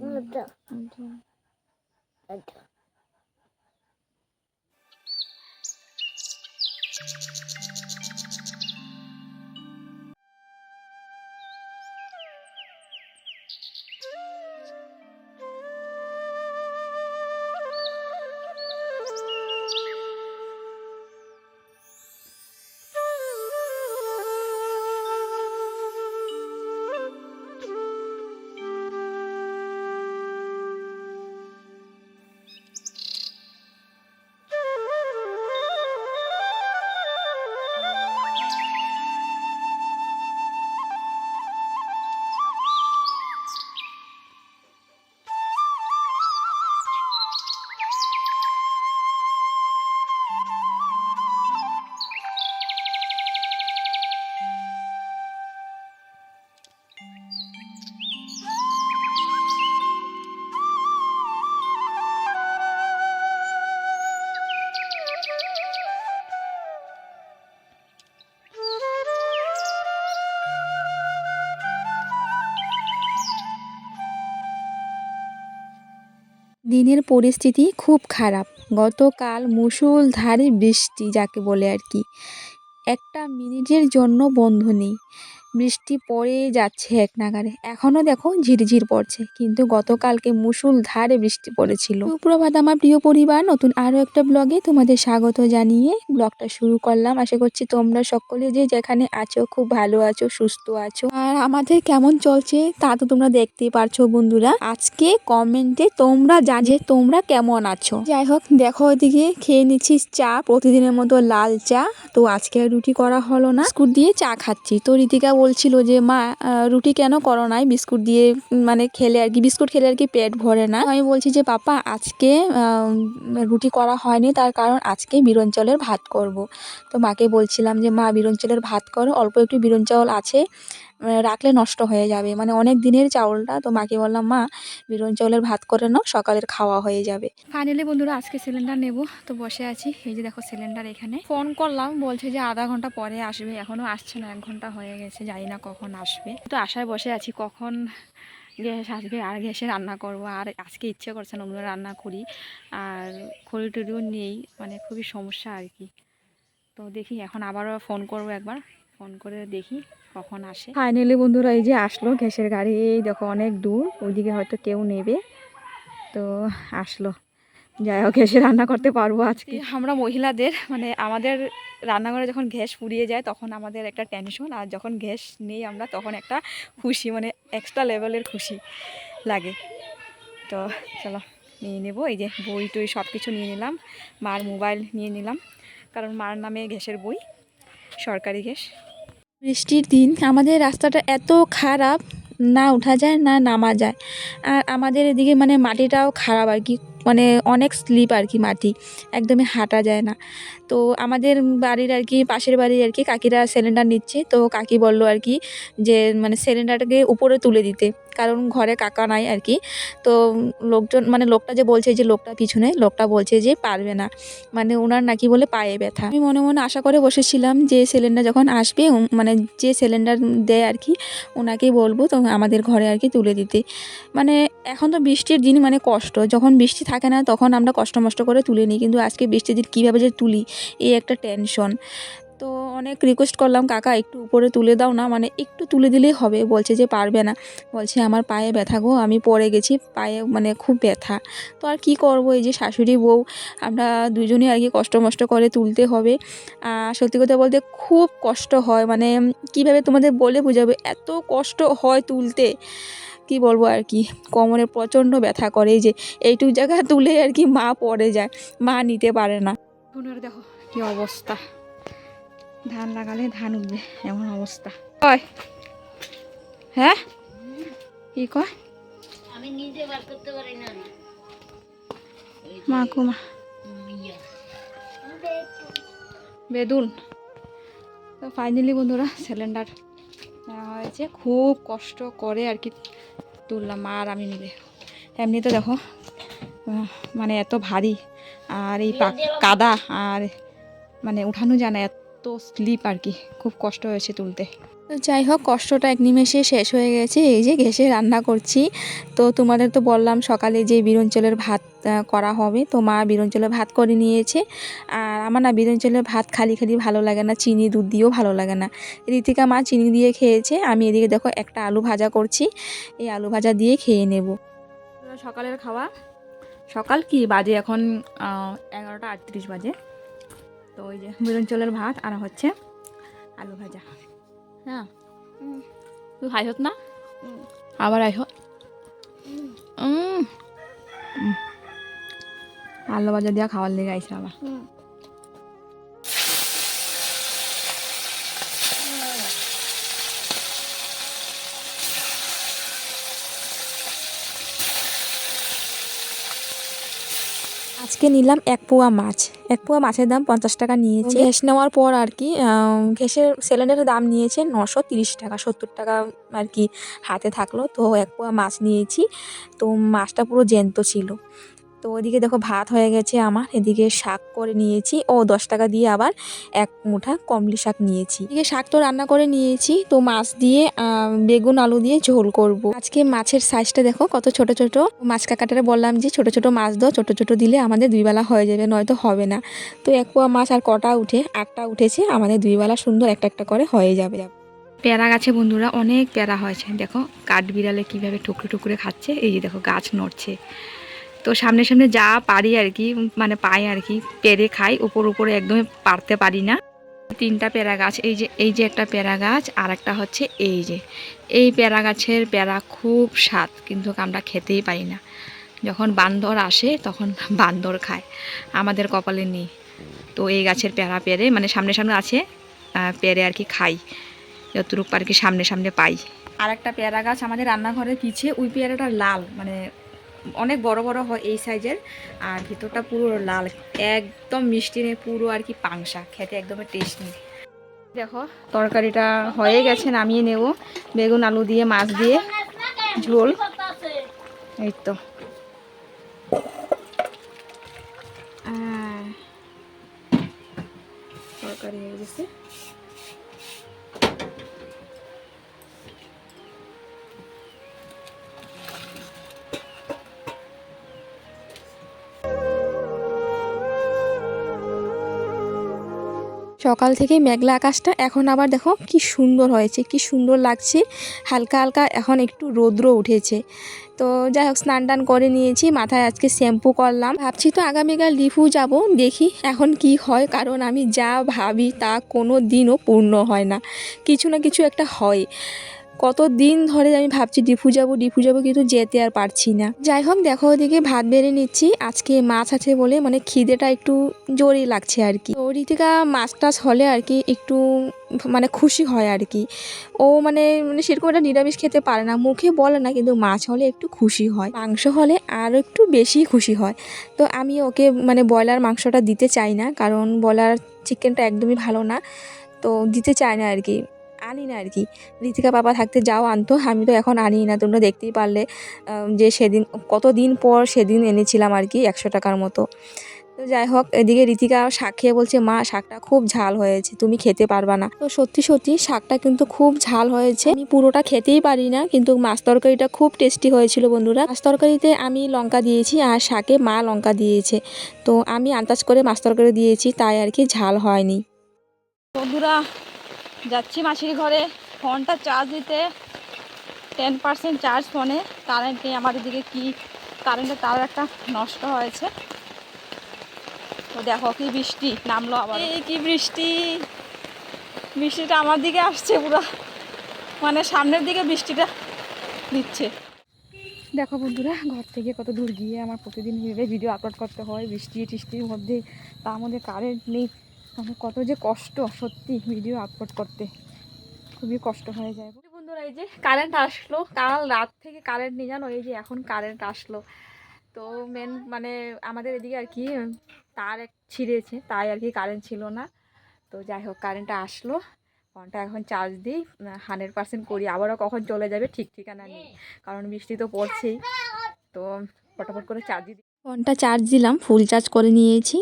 Hadi. Hadi. Hadi. দিনের পরিস্থিতি খুব খারাপ। গতকাল মুসুলধারে বৃষ্টি, যাকে বলে আর কি। একটা মিনিটের জন্য বন্ধ নেই। বৃষ্টি পড়ে যাচ্ছে এক নাগারে এখনও দেখো ঝিরঝির পড়ছে, কিন্তু গতকালকে মুসুল ধারে বৃষ্টি পড়েছিল। সুপ্রভাত আমার প্রিয় পরিবার, নতুন আরও একটা ব্লগে তোমাদের স্বাগত জানিয়ে ব্লগটা শুরু করলাম। আশা করছি তোমরা সকলে যে যেখানে আছো খুব ভালো আছো, সুস্থ আছো। আর আমাদের কেমন চলছে তা তো তোমরা দেখতেই পারছ বন্ধুরা। আজকে কমেন্টে তোমরা জানে তোমরা কেমন আছো। যাই হোক, দেখো ওইদিকে খেয়ে নিচ্ছিস চা, প্রতিদিনের মতো লাল চা। তো আজকে রুটি করা হলো না। বিস্কুট দিয়ে চা খাচ্ছি। তো রীতিকা বলছিল যে, মা রুটি কেন করো নাই বিস্কুট দিয়ে মানে খেলে আর কি, বিস্কুট খেলে আর কি পেট ভরে না? আমি বলছি যে, পাপা, আজকে রুটি করা হয়নি। তার কারণ আজকে বিরঞ্চলের ভাত করব। তো মাকে বলছিলাম যে, মা বিরঞ্চলের ভাত করো। অল্প একটু বিরঞ্চল আছে। রাখলে নষ্ট হয়ে যাবে। মানে অনেক দিনের চাউলটা তো মাকে বললাম, মা বিরন চাউলের ভাত করে নাও, সকালের খাওয়া হয়ে যাবে। ফাইনালি বন্ধুরা, আজকে সিলিন্ডার নেব। তো বসে আছি, এই যে দেখো সিলিন্ডার এখানে। ফোন করলাম, বলছে যে আধা ঘণ্টা পরে আসবে, এখনও আসছে না, এক ঘণ্টা হয়ে গেছে, জানি না কখন আসবে। তো আশায় বসে আছি, কখন গ্যাস আসবে, আর গ্যাসে রান্না করব। আর আজকে ইচ্ছে করছে না অন্য রান্না করি। আর খড়ি টড়িও নেই মানে খুবই সমস্যা আর কি। তো দেখি, এখন আবারও ফোন করব একবার। ফোন করে দেখি। কখন আসে? ফাইনালি বন্ধুরা এই যে আসলো গ্যাসের গাড়ি এই দেখো অনেক দূর ওইদিকে হয়তো কেউ নেবে। তো আসলো। যাই হোক গ্যাসে রান্না করতে পারব আজকে। আমরা মহিলাদের মানে আমাদের রান্নাঘরে যখন গ্যাস পুড়িয়ে যায় তখন আমাদের একটা টেনশন আর যখন গ্যাস নেই আমরা তখন একটা খুশি মানে এক্সট্রা লেভেলের খুশি লাগে। তো চলো নিয়ে নেব। এই যে বই টই সব কিছু নিয়ে নিলাম মার মোবাইল নিয়ে নিলাম কারণ মার নামে গ্যাসের বই সরকারি গ্যাস। বৃষ্টির দিন, আমাদের রাস্তাটা এত খারাপ, না ওঠা যায়, না নামা যায়। আর আমাদের এদিকে মানে মাটিটাও খারাপ আর কি মানে অনেক স্লিপ আর কি মাটি, একদমই হাঁটা যায় না। তো আমাদের বাড়ির আর কি, পাশের বাড়ির আর কি কাকিরা সিলিন্ডার নিচ্ছে, তো কাকি বলল আর কি যে মানে সিলিন্ডারটাকে উপরে তুলে দিতে। কারণ ঘরে কাকা নাই আর কি। তো লোকজন মানে লোকটা যে বলছে যে লোকটা পিছনে, লোকটা বলছে যে পারবে না। মানে ওনার নাকি বলে পায়ে ব্যথা। আমি মনে মনে আশা করে বসেছিলাম যে সিলিন্ডার যখন আসবে মানে যে সিলিন্ডার দেয় আর কি ওনাকেই বলব তো আমাদের ঘরে আর কি তুলে দিতে। মানে এখন তো বৃষ্টির দিন মানে কষ্ট। যখন বৃষ্টি থাকে না, তখন আমরা কষ্ট মষ্ট করে তুলে নিই। কিন্তু আজকে বৃষ্টির দিন কীভাবে যে তুলি, এই একটা টেনশন তো অনেক রিকোয়েস্ট করলাম, কাকা, একটু উপরে তুলে দাও না। মানে একটু তুলে দিলেই হবে। বলছে যে, পারবে না। বলছে, আমার পায়ে ব্যথা গো, আমি পড়ে গেছি, পায়ে মানে খুব ব্যথা। তো আর কি করব? এই যে শাশুড়ি বউ, আমরা দুজনেই আর কি কষ্ট মষ্ট করে তুলতে হবে। সত্যি কথা বলতে খুব কষ্ট হয়। মানে কীভাবে তোমাদের বলে বোঝাবে? এত কষ্ট হয় তুলতে। কি বলব আর কি? কোমরে প্রচণ্ড ব্যথা করে। যে এইটুক জায়গা তুলে আর কি মা পড়ে যায়। মা নিতে পারে না। দেখো, কি অবস্থা। ধান লাগালে ধান উঠবে এমন অবস্থা। কয়? হ্যাঁ? কি কয়? আমি নিজে বার করতে পারি না। মা বেদুন। তো ফাইনালি বন্ধুরা সিলিন্ডার নেওয়া হয়েছে। খুব কষ্ট করে আর কি তুললাম মা আর আমি মিলে এমনি তো দেখো মানে এত ভারী আর এই কাদা আর মানে উঠানো যায় না এত স্লিপ আর কি খুব কষ্ট হয়েছে তুলতে। তো যাই হোক কষ্টটা এক নিমেষে শেষ হয়ে গেছে এই যে ঘেসে রান্না করছি। তো তোমাদের তো বললাম সকালে যে বিরঞ্চলের ভাত করা হবে তো মা বিরঞ্চলের ভাত করে নিয়েছে। আর আমার না বিরঞ্চলের ভাত খালি খালি ভালো লাগে না চিনি দুধ দিয়েও ভালো লাগে না। রীতিকা মা চিনি দিয়ে খেয়েছে আমি এদিকে দেখো একটা আলু ভাজা করছি এই আলু ভাজা দিয়ে খেয়ে নেব। সকালের খাওয়া সকাল কি বাজে এখন? এগারোটা আটত্রিশ বাজে। তো ওই যে চলের ভাত আর হচ্ছে আলু ভাজা। হ্যাঁ। তুই খাই হত না? আবার আই হত। আলু ভাজা দিয়া খাওয়ার লেগে আইসা আবার। আজকে নিলাম এক পোয়া মাছ। এক পোয়া মাছের দাম পঞ্চাশ টাকা নিয়েছে। ঘেস নেওয়ার পর আর কি ঘেসের সিলিন্ডারের দাম নিয়েছে নশো তিরিশ টাকা, সত্তর টাকা আর কি হাতে থাকল। তো এক পোয়া মাছ নিয়েছি। তো মাছটা পুরো জ্যান্ত ছিল। তো ওইদিকে দেখো ভাত হয়ে গেছে আমার। এদিকে শাক করে নিয়েছি ও দশ টাকা দিয়ে আবার এক মুঠা কমলি শাক নিয়েছি। এদিকে শাক তো রান্না করে নিয়েছি, তো মাছ দিয়ে বেগুন, আলু দিয়ে ঝোল করব। আজকে মাছের সাইজটা দেখো কত ছোট ছোট। মাছ কাকাটারে বললাম যে ছোট ছোট মাছ দাও, ছোট ছোট দিলে আমাদের দুই বেলা হয়ে যাবে, নয়তো হবে না। তো এক পোয়া মাছ আর কটা উঠে, আটটা উঠেছে, আমাদের দুই বেলা সুন্দর একটা একটা করে হয়ে যাবে। পেয়ারা গাছে বন্ধুরা অনেক পেয়ারা হয়েছে। দেখো কাঠ বিড়ালে কীভাবে টুকরে টুকরে খাচ্ছে, এই যে দেখো গাছ নড়ছে। তো সামনে সামনে যা পারি আর কি মানে পাই আর কি, পেরে খাই, উপর উপরে একদমই পারতে পারি না। তিনটা পেয়ারা গাছ এই যে এই যে একটা পেয়ারা গাছ আর একটা হচ্ছে এই যে। এই পেয়ারা গাছের পেয়ারা খুব স্বাদ, কিন্তু আমরা খেতেই পারি না। যখন বান্দর আসে, তখন বান্দর খায়। আমাদের কপালে নেই। তো এই গাছের পেয়ারা পেরে মানে সামনে সামনে আছে পেরে আর কি খাই। যতটুকু আর কি সামনে সামনে পাই। আর একটা পেয়ারা গাছ আমাদের রান্নাঘরের পিছে ওই পেয়ারাটা লাল মানে অনেক বড় বড় হয় এই সাইজের, আর ভিতরটা পুরো লাল, একদম মিষ্টি নেই, পুরো আর কি পাংশা, খেতে একদমই টেস্ট নেই। দেখো, তরকারিটা হয়ে গেছে, নামিয়ে নেব, বেগুন, আলু দিয়ে, মাছ দিয়ে, ঝোল। এই তো। তরকারি হয়ে গেছে। সকাল থেকে মেঘলা আকাশটা, এখন আবার দেখো কি সুন্দর হয়েছে, কি সুন্দর লাগছে। হালকা হালকা এখন একটু রৌদ্র উঠেছে। তো যাই হোক, স্নান টান করে নিয়েছি, মাথায় আজকে শ্যাম্পু করলাম। ভাবছি তো আগামীকাল লিফু যাব, দেখি এখন কি হয়, কারণ আমি যা ভাবি তা কোনো দিনও পূর্ণ হয় না। কিছু না কিছু একটা হয়। কত দিন ধরে আমি ভাবছি ডিফু যাব ডিফু যাব কিন্তু যেতে আর পারছি না। যাই হোক, দেখো ওদিকে ভাত বেড়ে নিচ্ছি। আজকে মাছ আছে বলে মানে খিদেটা একটু জোরই লাগছে আর কি। তো ঋতিকা মাছ টাছ হলে আর কি একটু মানে খুশি হয় আর কি। ও মানে মানে সেরকম একটা নিরামিষ খেতে পারে না। মুখে বলে না, কিন্তু মাছ হলে একটু খুশি হয়। মাংস হলে আরও একটু বেশি খুশি হয়। তো আমি ওকে মানে ব্রয়লার মাংসটা দিতে চাই না, কারণ ব্রয়লার চিকেনটা একদমই ভালো না। তো দিতে চায় না আর কি। আনি না আর কি। ঋতিকা বাবা থাকতে যাও আনতো, আমি তো এখন আনি না, তোমরা দেখতেই পারলে যে সেদিন কত দিন পর সেদিন এনেছিলাম আর কি, একশো টাকার মতো। তো যাই হোক, এদিকে ঋতিকা শাক খেয়ে বলছে, মা, শাকটা খুব ঝাল হয়েছে, তুমি খেতে পারবা না। তো সত্যি সত্যি, শাকটা কিন্তু খুব ঝাল হয়েছে। আমি পুরোটা খেতেই পারি না, কিন্তু মাছ তরকারিটা খুব টেস্টি হয়েছিল, বন্ধুরা। মাছ তরকারিতে আমি লঙ্কা দিয়েছি আর শাকে মা লঙ্কা দিয়েছে। তো আমি আন্দাজ করে মাছ তরকারি দিয়েছি, তাই আর কি ঝাল হয়নি। বন্ধুরা যাচ্ছি মাসির ঘরে। ফোনটা চার্জ দিতে টেন পার্সেন্ট চার্জ ফোনে। কারেন্ট নেই আমার এদিকে কি কারেন্টের তার একটা নষ্ট হয়েছে। তো দেখো কি বৃষ্টি নামলো আবার। এই কি বৃষ্টি? বৃষ্টিটা আমার দিকে আসছে পুরো। মানে সামনের দিকে বৃষ্টিটা দিচ্ছে। দেখো বন্ধুরা ঘর থেকে কত দূর গিয়ে আমার প্রতিদিন ভিডিও আপলোড করতে হয়। বৃষ্টি টিষ্টির মধ্যে তার মধ্যে কারেন্ট নেই। মানে কত যে কষ্ট সত্যি ভিডিও আপলোড করতে। খুবই কষ্ট হয়ে যায়। বন্ধুরা এই যে কারেন্ট আসলো কাল রাত থেকে কারেন্ট নিয়ে জানো? এই যে এখন কারেন্ট আসলো। তো মেন মানে আমাদের এদিকে আর কি তার এক ছিঁড়েছে তাই আর কি কারেন্ট ছিল না। তো যাই হোক কারেন্টটা আসলো। ফোনটা এখন চার্জ দিই হান্ড্রেড পার্সেন্ট করি। আবারও কখন চলে যাবে ঠিক ঠিকানা নেই কারণ বৃষ্টি তো পড়ছেই। তো ফটাফট করে চার্জ দিই। ফোনটা চার্জ দিলাম ফুল চার্জ করে নিয়েছি।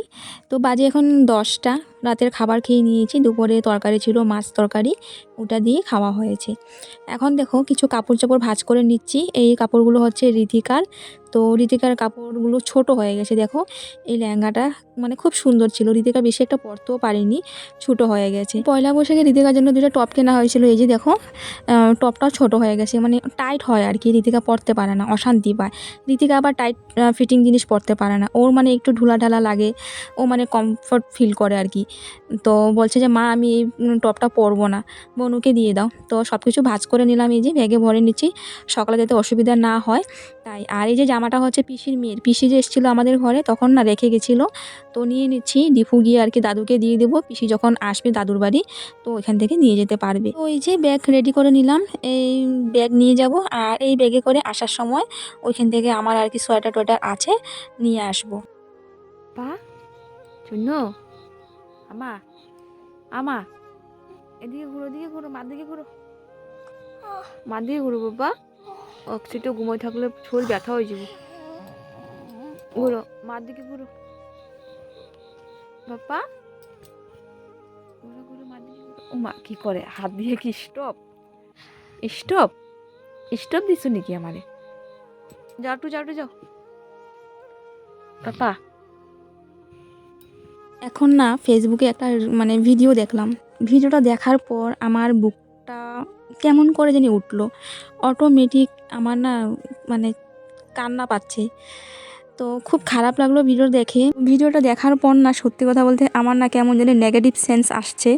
তো বাজে এখন দশটা। রাতের খাবার খেয়ে নিয়েছি। দুপুরে তরকারি ছিল, মাছ তরকারি, ওটা দিয়ে খাওয়া হয়েছে। এখন দেখো কিছু কাপড় চাপড় ভাজ করে নিচ্ছি। এই কাপড়গুলো হচ্ছে ঋতিকার তো ঋতিকার কাপড়গুলো ছোট হয়ে গেছে, দেখো। এই লেহেঙ্গাটা মানে খুব সুন্দর ছিল। ঋতিকা বেশি একটা পরতেও পারিনি, ছোট হয়ে গেছে। পয়লা বৈশাখে ঋতিকার জন্য দুটো টপ কেনা হয়েছিল। এই যে দেখো টপটাও ছোট হয়ে গেছে। মানে টাইট হয় আর কি ঋতিকা পরতে পারে না, অশান্তি পায়। ঋতিকা আবার টাইট ফিটিং জিনিস পরতে পারে না। ওর মানে একটু ঢুলা ঢালা লাগে, ও মানে কমফর্ট ফিল করে আর কি। তো বলছে যে, মা, আমি এই টপটা পরবো না। বনুকে দিয়ে দাও। তো সব কিছু ভাজ করে নিলাম, এই যে ব্যাগে ভরে নিচ্ছি। সকালে যাতে অসুবিধা না হয়, তাই। আর এই যে জামাটা হচ্ছে পিসির মেয়ের। পিসি যে এসেছিল আমাদের ঘরে, তখন না রেখে গেছিল। তো নিয়ে নিচ্ছি ডিফু গিয়ে আর কি দাদুকে দিয়ে দেবো। পিসি যখন আসবে দাদুর বাড়ি, তো ওইখান থেকে নিয়ে যেতে পারবে। তো এই যে ব্যাগ রেডি করে নিলাম, এই ব্যাগ নিয়ে যাব। আর এই ব্যাগে করে আসার সময় ওইখান থেকে আমার আর কি সোয়েটার টোয়েটার আছে, নিয়ে আসব। পা শূন্য আমা আমা, এদিকে ঘুরো এদিকে ঘুরো, মার দিকে ঘুরো। মার দিকে ঘুরো বাবা। অক্সিটো ঘুমোয় থাকলে শরীর ব্যথা হয়ে যাবে। ঘুরো, মার দিকে ঘুরো। দিকে ও মা, কি করে? হাত দিয়ে কি স্টপ স্টপ স্টপ দিছো নাকি আমারে? যাও একটু যাও একটু, যাও। এখন না ফেসবুকে একটা মানে ভিডিও দেখলাম। ভিডিওটা দেখার পর আমার বুকটা কেমন করে জানি উঠল। অটোমেটিক আমার না মানে কান্না পাচ্ছে। তো খুব খারাপ লাগল ভিডিও দেখে। ভিডিওটা দেখার পর না সত্যি কথা বলতে আমার না কেমন জানি নেগেটিভ সেন্স আসছে।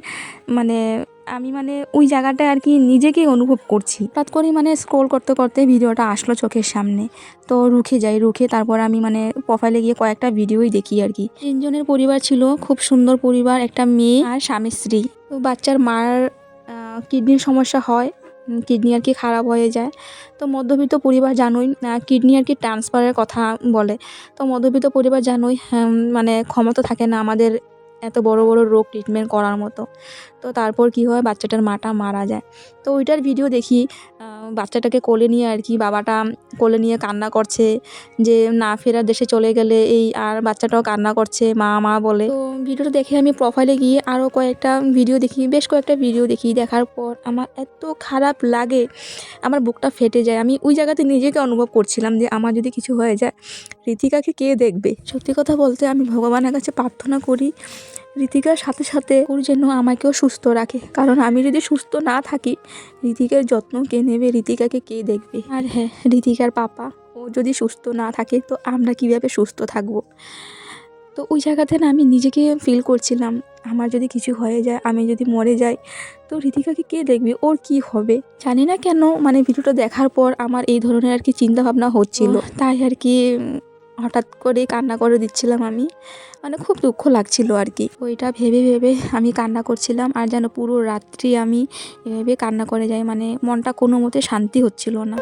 মানে আমি মানে ওই জায়গাটায় আর কি নিজেকেই অনুভব করছি। হঠাৎ করে মানে স্ক্রোল করতে করতে ভিডিওটা আসলো চোখের সামনে। তো রুখে যাই রুখে তারপর আমি মানে প্রোফাইলে গিয়ে কয়েকটা ভিডিওই দেখি আর কি। তিনজনের পরিবার ছিল খুব সুন্দর পরিবার একটা মেয়ে আর স্বামী স্ত্রী। তো বাচ্চার মার কিডনির সমস্যা হয় কিডনি আর কি খারাপ হয়ে যায়। তো মধ্যবিত্ত পরিবার জানোই কিডনি আর কি ট্রান্সফারের কথা বলে। তো মধ্যবিত্ত পরিবার জানোই হ্যাঁ, মানে ক্ষমতা থাকে না আমাদের এত বড় বড় রোগ ট্রিটমেন্ট করার মতো। তো তারপর কি হয়? বাচ্চাটার মাটা মারা যায়। তো ওইটার ভিডিও দেখি বাচ্চাটাকে কোলে নিয়ে আর কি বাবাটা কোলে নিয়ে কান্না করছে যে না ফেরার দেশে চলে গেলে এই আর বাচ্চাটাও কান্না করছে, মা মা বলে। তো ভিডিওটা দেখে আমি প্রোফাইলে গিয়ে আরও কয়েকটা ভিডিও দেখি, বেশ কয়েকটা ভিডিও দেখি দেখার পর আমার এত খারাপ লাগে, আমার বুকটা ফেটে যায়। আমি ওই জায়গাতে নিজেকে অনুভব করছিলাম যে আমার যদি কিছু হয়ে যায় ঋতিকাকে কে দেখবে? সত্যি কথা বলতে আমি ভগবানের কাছে প্রার্থনা করি ঋতিকার সাথে সাথে ওর যেন আমাকেও সুস্থ রাখে। কারণ আমি যদি সুস্থ না থাকি ঋতিকার যত্ন কে নেবে? ঋতিকাকে কে দেখবে? আর হ্যাঁ ঋতিকার পাপা ও যদি সুস্থ না থাকে তো আমরা কীভাবে সুস্থ থাকব? তো ওই জায়গাতে না আমি নিজেকে ফিল করছিলাম আমার যদি কিছু হয়ে যায় আমি যদি মরে যাই তো ঋতিকাকে কে দেখবে? ওর কি হবে? জানি না কেন মানে ভিডিওটা দেখার পর আমার এই ধরনের আর কি চিন্তা ভাবনা হচ্ছিল তাই আর কি হঠাৎ করে কান্না করে দিচ্ছিলাম আমি। মানে খুব দুঃখ লাগছিল আর কি ওইটা ভেবে ভেবে আমি কান্না করছিলাম আর যেন পুরো রাত্রি আমি এভাবে কান্না করে যাই মানে মনটা কোনো মতে শান্তি হচ্ছিল না।